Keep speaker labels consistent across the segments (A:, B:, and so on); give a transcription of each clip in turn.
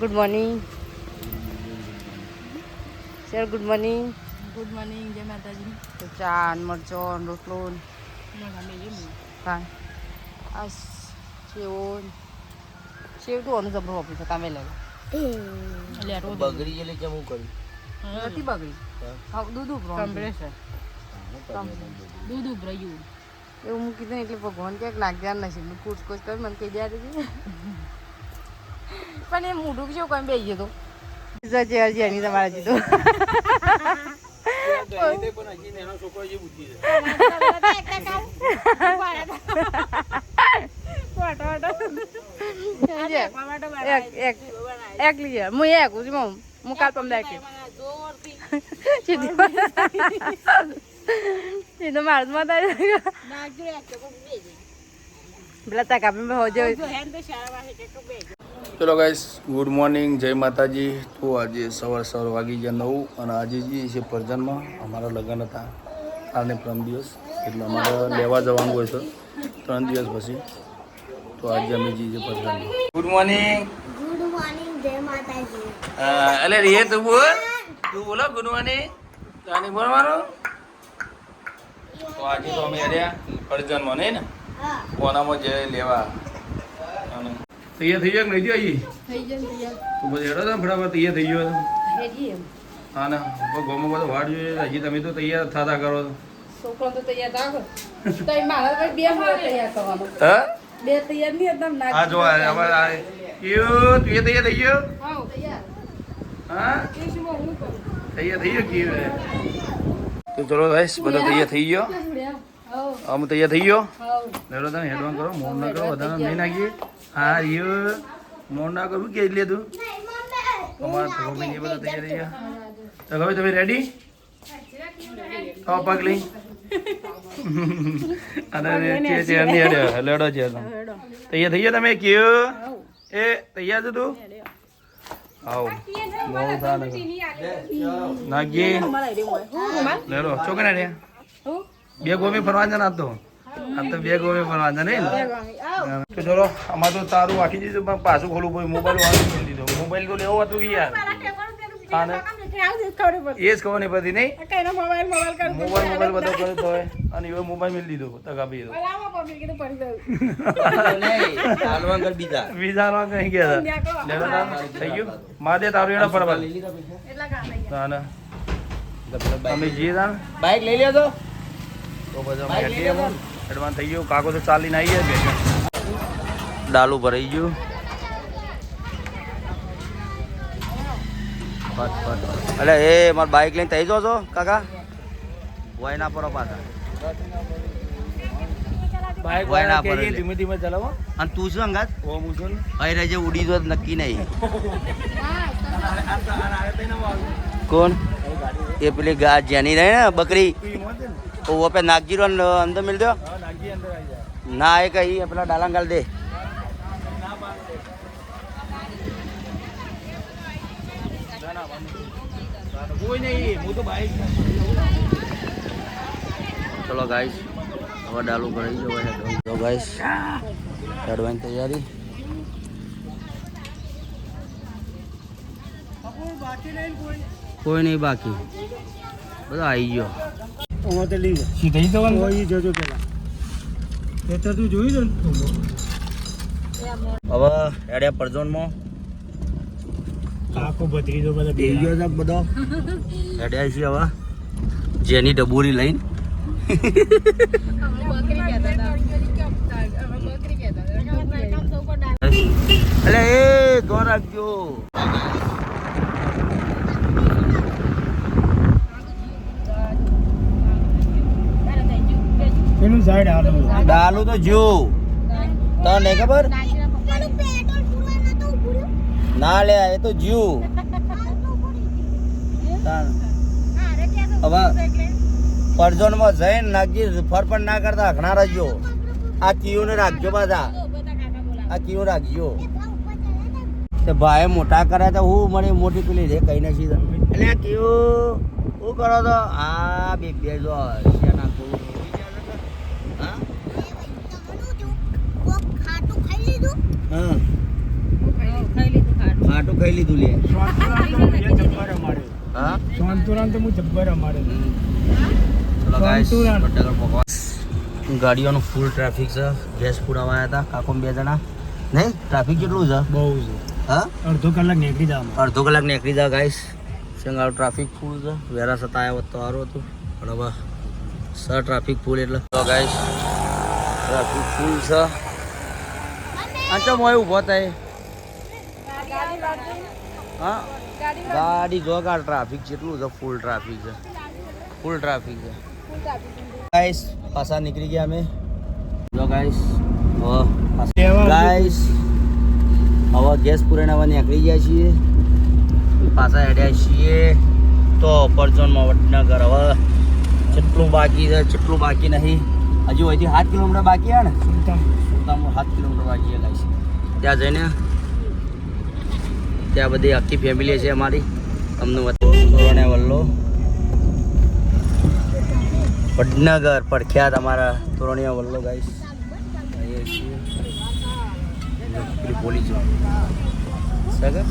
A: Good morning sir good morning
B: good morning જય માતાજી
A: તો ચા મરચો રોટલો આ સેવો સેવ તો અનુ જબરો વાપરી છે કામે
B: એટલે
C: બગડી ગયેલી કેમ હું કર્યું
A: નથી બગડી. દૂધ ઉપરો
B: કમ્પ્રેસર દૂધ
A: એવું મૂકી દે એટલે ભગવાન ક્યાંક લાગ્યા નથી. કૂચ કૂચ કરી મને કહી દે પણ એ મોઢું જો કોઈ બેસી ગયો તો ચેર એની તમારા જીતો એક એક એક લીજે હું એક હું હું હું કાલ પમ દાખી એ તો મારું માતા પેલા તક આપણે
C: ચલો ગાઈસ ગુડ મોર્નિંગ જય માતાજી. તો આજે સવાર સવાર વાગી ગયા નવ અને આજે જે છે પરજનમાં અમારા લગ્ન હતા. કાલને ત્રણ દિવસ એટલે અમારે લેવા જવાનું હોય છે ત્રણ દિવસ પછી. તો આજે અમે જઈએ પરજનમાં. ગુડ મોર્નિંગ
D: ગુડ મોર્નિંગ જય માતાજી.
C: અલે રે તું બોલ. તું બોલો ગુડ મોર્નિંગ તાની બોલ મારો. તો આજે તો અમે અરે પરજનમાં નહીં ને? કોનામાં જય લેવા. તૈયાર થઈ જાય કે નહીં આવી
A: થઈ જાય
C: તો પછી હેડો ને ફટાફટ તૈયાર થઈ ગયો હા ના. ગોમાં બધો વાડ જોઈએ હજી તમે તો તૈયાર થતા કરો
A: છોકરો તો તૈયાર થાકો તો મારા બે તૈયાર કરવાનો
C: હા?
A: બે તૈયાર નહીં એકદમ નાખ
C: આ જો આ હવે આ કયો? તું તૈયાર થઈ ગયો?
A: તૈયાર.
C: હા? તૈયાર થઈ ગયો કે તો ચલો ગાઈસ બધો તૈયાર થઈ ગયો.
A: આવ
C: અમે તૈયાર થઈ ગયો? હેડો તમે હેડવાન કરો મોન ના કરો બધાને નહીં નાખીએ. હા રિયો. મોન ના કરવું કે લે તું? અમારા તો મમ્મી એ બધા તૈયાર થઈ ગયા તો હવે તમે રેડી તો પગ લઈ. અને ચે ચે ની હેડે. લેડો છે તમે તૈયાર થઈ ગયા તમે? કયો? એ તૈયાર છે તું? આવો. મોડું થા ને નાગી. લેડો છોકરા રે બે ગોમી ફરવા જના તો. આ તો બે ગોમી જના નહીં ને. તો ચલો આમાં તો તારું આખી દીધું પણ પાછું ખોલું પડ્યું મોબાઈલ વાળું ખોલી દીધો. મોબાઈલ તો લેવો હતું કે યાર? હા ને? એ જ ખબર નહીં? પડતી નહીં મોબાઈલ મોબાઈલ બધો કર્યો તો અને એવો મોબાઈલ મેળ દીધો તકા બી વિઝા નો કઈ ગયા. હતા લેવા તા થઈ ગયું? માદે તારું એના ફરવા ના. ના અમે જઈએ
E: બાઈક લઈ લેજો.
C: તો પછી એડવાન્સ થઈ ગયું. કાકો તો ચાલીને આવીએ બે ડાલું ભરાઈ ગયું.
E: અરે એ માર બાઈક લઈને થઈ જો છો કાકા? વાય ના પરો પાછા. વાય ના
C: વાળા ધીમે ધીમે ચલાવો.
E: અને તું શું અંગાત?
C: ઓ મુસુન
E: અહીં રહેજે ઉડી જો નક્કી નહીં. કોણ? એ પેલી ગા જેની રહી ને બકરી. ઓ પે નાગજી અંદર મિલ દો. ના એ કઈ પેલા ડાલા ગાલ દે.
C: કોઈ નહીં હું તો બાઈક
E: ચલો ગાઈસ હવે ડાલું ભરાઈ ગયો હવે તો ગાઈસ ચડવાની તૈયારી. કોઈ નહીં બાકી. બધા આવી ગયો.
C: સીધા જવાનું
E: હવે હેડે પરજોનમાં. બેહી ગયો છે બધો. હેડે આવીશું હવે. જેની ડબોરી લઈને. એટલે એ ગો રાખજો ડાલુ તો જો તને ખબર? ના લે, એ તો જીવ. હવે પરજોનમાં જઈને નાખજી, ફર ના કરતા, ઘણા રાખજો આ કીઓને રાખજો પાછા આ કીઓ રાખજો. તે ભાઈ મોટા કરે તો હું મને મોટી પેલી રે કઈ નથી એટલે આ કીઓ, શું કરો તો આ બે બે શેના કહું હા
D: ખાટું ખાઈ લીધું
E: હા ખાટું ખાઈ લીધું લે. હા?
F: શાંતુરામ તો હું જબ્બર અમારે
E: ગાડીઓનું ફૂલ ટ્રાફિક છે. ગેસ પુરાવા આવ્યા હતા. કાકો બે જણા. નહીં? ટ્રાફિક કેટલું છે?
F: બહુ છે.
E: હા?
F: અડધો કલાક નીકળી જાવ
E: અડધો કલાક નીકળી જાવ ગાઈસ શંગાળ ટ્રાફિક ફૂલ છે. વેરા સતા આવ્યો તો સારું હતું. પણ હવે સર ટ્રાફિક ફૂલ એટલે. ગાઈસ ટ્રાફિક ફૂલ છે. આ ચમ હોય ઊભો થાય? હા? ગાડી જો ટ્રાફિક જેટલું છે ફૂલ ટ્રાફિક છે. ફૂલ ટ્રાફિક છે. ગાઈસ પાછા નીકળી ગયા અમે. જો ગાઈસ ગાઈસ હવે ગેસ હવે નીકળી ગયા છીએ. પાછા હેડ્યા છીએ. તો પરચોનમાં વડનગર. હવે જેટલું બાકી છે, જેટલું બાકી નહીં. હજુ અહીંથી સાત કિલોમીટર બાકી છે ને? સુલતાનપુર સાત કિલોમીટર બાકી છે. ત્યાં જઈને ત્યાં બધી આખી ફેમિલી છે અમારી. તમને તોરણે વલ્લો. વડનગર પ્રખ્યાત અમારા તોરણિયા વલ્લો ગાઈશ બોલી છે સગર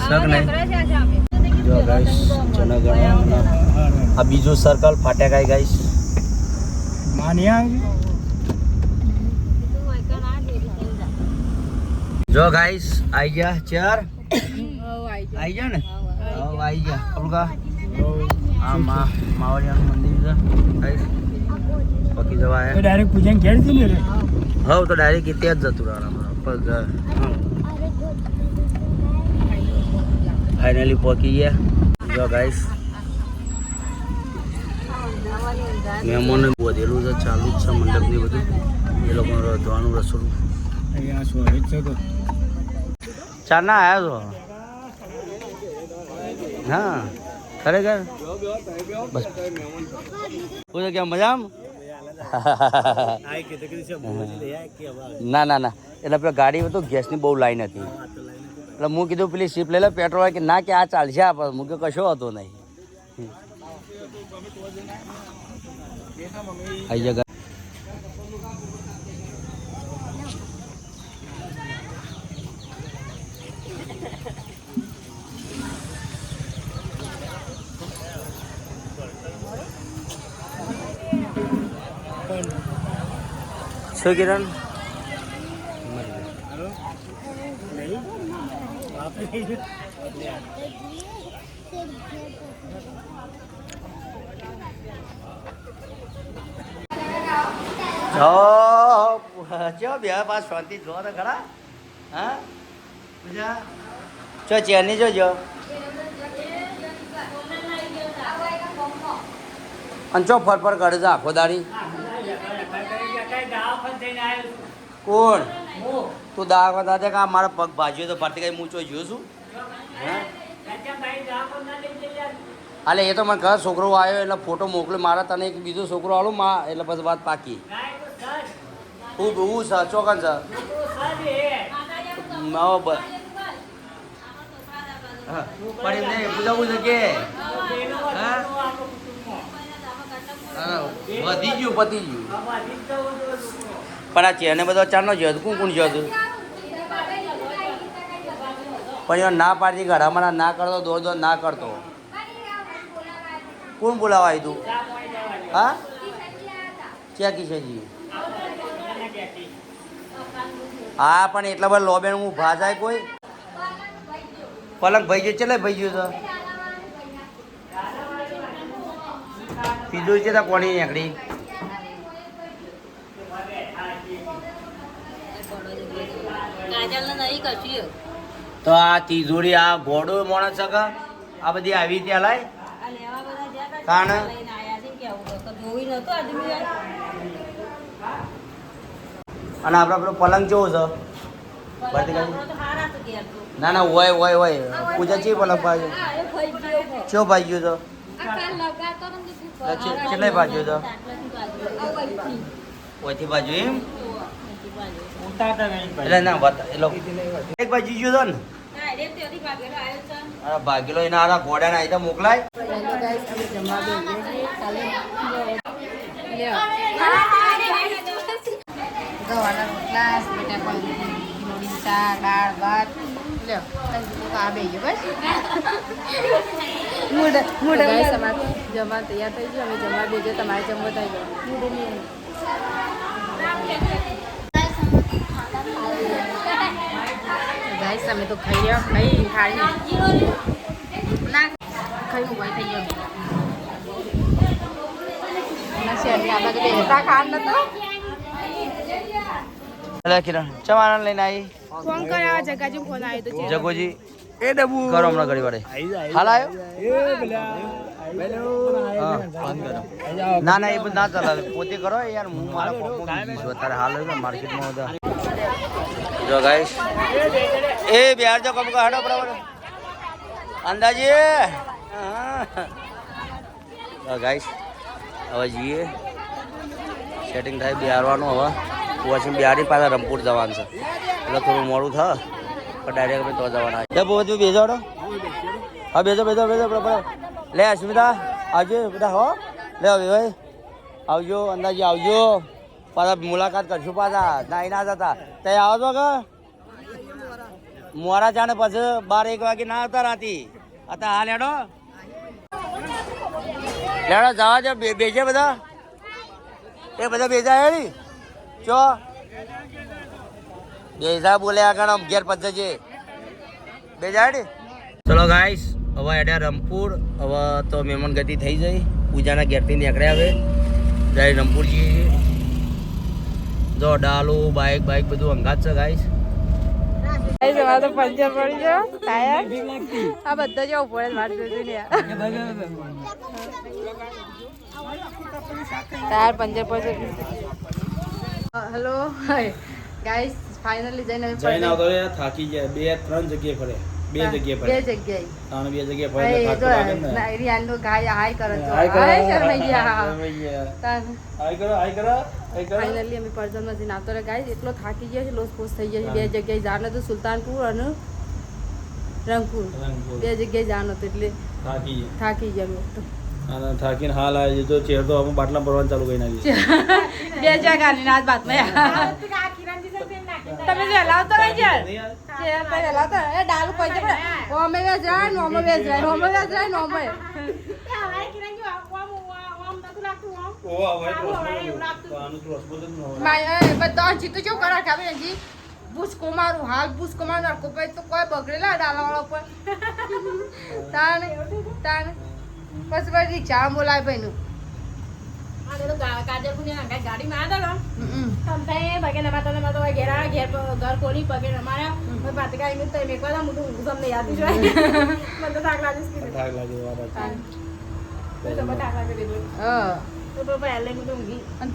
E: સગ? નહીં. જો ગાઈસ જનગણ આ બીજું સર્કલ ફાટેકાઈ ગાઈસ
F: માન્યા
E: જો ગાઈસ આઈ ગયા ચાર. આઈ ગયા ને? હા આઈ ગયા. કપડું આ મા માવડિયાનું મંદિર છે ગાઈસ પકી જવા આયા
F: ડાયરેક્ટ પૂજન ઘેરથી ને
E: હવ તો ડાયરેક્ટ ત્યાં જ જતું રહેવાનું પગ ફાઇનલી પહોંચી ગયા. જો ગાઈસ મહેમાનને વધેલું છે ચાલુ જ છે મંડપ ને બધું. એ લોકોને રહેવાનું રસોડું.
F: અહીંયા શું છે તો
E: ચાર ના આવ્યા છો? હા, ખરેખર? બસ. પૂછો કેમ મજામાં? ના ના ના. એટલે પેલા ગાડી તો ગેસની બહુ લાઈન હતી. એટલે હું કીધું પેલી સીપ લઈ લે પેટ્રોલ કે ના, કે આ ચાલશે આ હું કે કશો હતો નહીં. આઈ જગા શું કિરણ? જો જો બે પાસ શાંતિ જો તો ખરા. હા? પૂજા ચો ચેરની જોજો અને ચો ફર કરે છે આખો દાડી. કોણ? તું દાવા દાદા કા મારા પગ ભાજ્યો તો ભરતી કઈ મૂંચો જોયો છું. હે? હાલે એ તો મને ઘર છોકરો આવ્યો એટલે ફોટો મોકલ્યો મારા તને એક બીજો છોકરો આલો માં એટલે પછી વાત પાકી. હું હું સર. ચોકન સર. પણ એમ નહીં પૂછાવું છે કે વધી ગયું પતી ગયું. પણ આ ચેને બધો ચારનો જ્યો હતું કોણ જ્યો હતું પણ એ ના પાડતી ઘડામાં ના કરતો દોડ દોડ ના કરતો. કોણ બોલાવા આવ્યું તું હા ક્યાં કિશનજી હા, પણ એટલા બધા લોબેન હું ભા જાય કોઈ? પલંગ ભાઈ ગયો ચલે ભાઈ ગયો તો? તીજોરી છે કોની નીકળી તો આ તિજોરી આ ઘોડો મોણ સગા આ બધી આવી ત્યાં લાય કાણ? અને આપણે પેલો પલંગ જેવો છે? ના ના હોય હોય હોય. પૂજા છે પલંગ ભાઈ ચો ભાઈ ગયો તો? કેટલાય ભાજ્યો તો? ઓછી બાજુ એમ? એટલે ના બતા એ એક ભાઈ ગયો તો ને ભાગેલો એના આરા ઘોડા ના આઈ મોકલાય
A: ગવાના રોટલા બટાકા શાક દાળ ભાત
B: જમવા તૈયાર થઈ ગયો અમે જમવા બેજો તમારે જમવા થઈ ગયો
A: ગાઈસ અમે તો ખાઈ રહ્યા ખાઈ ખાઈ. ના ખાઈ ઉભાઈ થઈ ગયો.
B: જગાજી આવ્યો
E: એ ડબુ. કરો હમણાં ઘડી વાળે. હાલ આવ્યો ના ના એ બધું ના ચલાવે. પોતે કરો યાર હું મારા પપ્પા બીજી છું અત્યારે હાલ માર્કેટમાં બધા. જો ગાઈસ એ બિહાર જો કમ હડો બરાબર. અંદાજી. ગાઈસ હવે જઈએ. સેટિંગ થાય બિહારવાનું હવે. પછી બિહારી પાછા રમપુર જવાનું છે. એટલે થોડું મોડું થાય પણ ડાયરેક્ટ અમે તો જવાના છે બધું બેસો હડો હા, બેસો બેસો બેસો બરાબર લે અસ્મિતા આવજો, બધા હો. લે, હવે ભાઈ આવજો, અંદાજી આવજો. પાછા મુલાકાત કરશું પાછા. ના ના જતા. તે આવો છો કે મોરા જાણે પછી બાર એક વાગે ના હતા રાતી. હતા હાલ હેડો. લેડો જવા જો બેસે બધા. એ, બધા બેસા હેડી. ચો બેસા બોલે આગળ આમ ઘેર પચે છે. બેસા હેડી ચલો ગાઈસ હવે એડ્યા રમપુર. હવે તો મહેમાન ગતિ થઈ જઈ. પૂજાના ઘેરથી નીકળ્યા હવે. જાય રમપુરજી. જઈએ જો ડાલો બાઇક બાઇક બધું અંગાત છે ગાઈસ
B: ગાઈસ અમારે તો પંચર પડી ગયો. ટાયર આ બધા જો ઉપર જ મારી જોઈ ને ટાયર પંચર પડશે હેલો ગાઈસ ફાઇનલી જઈને
C: જઈને આવતો રે થાકી જાય બે ત્રણ જગ્યાએ ફરે બે જગ્યાએ
B: બે જગ્યાએ.
C: ત્રણ બે જગ્યાએ ફરે થાક લાગે ને.
B: ના, નો ગાય હાય કરો તો
C: હાય
B: શરમાઈ ગયા.
C: ગયા. હાય કરો હાય કરો
B: ફાઇનલી અમે પરજનમાં જઈને આવતો રે ગાય એટલો થાકી ગયા છે લોસ પોસ થઈ ગયા છે. બે જગ્યાએ જાણ હતું સુલતાનપુર અને રંગપુર. બે જગ્યાએ જાણ હતું એટલે
C: થાકી ગયા.
B: થાકી ગયા.
C: અને થાકીને હાલ આવી તો ચેર તો અમે બાટલા ભરવાનું ચાલુ કરી નાખી
B: બે જગાની નાચ બાતમાં તમે જે હલાવતો રહી જાય ચેર હલાવતો એ ડાલુ કોઈ પણ ઓમે વે જાય ને ઓમે વે જાય ને ઓમે વે જાય ને ઓમે માય એ બધા જીતું જો કરા કે આપણે ભૂસકો મારું હાલ ભૂસકો મારું નાખો. પછી તો કોઈ બગડેલા ડાલા પર તાને તાને પછી પછી રિક્ષા બોલાય ભાઈ નું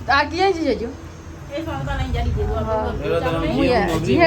B: આ ક્યાં છે જો
C: મેરો તને
B: હું. જી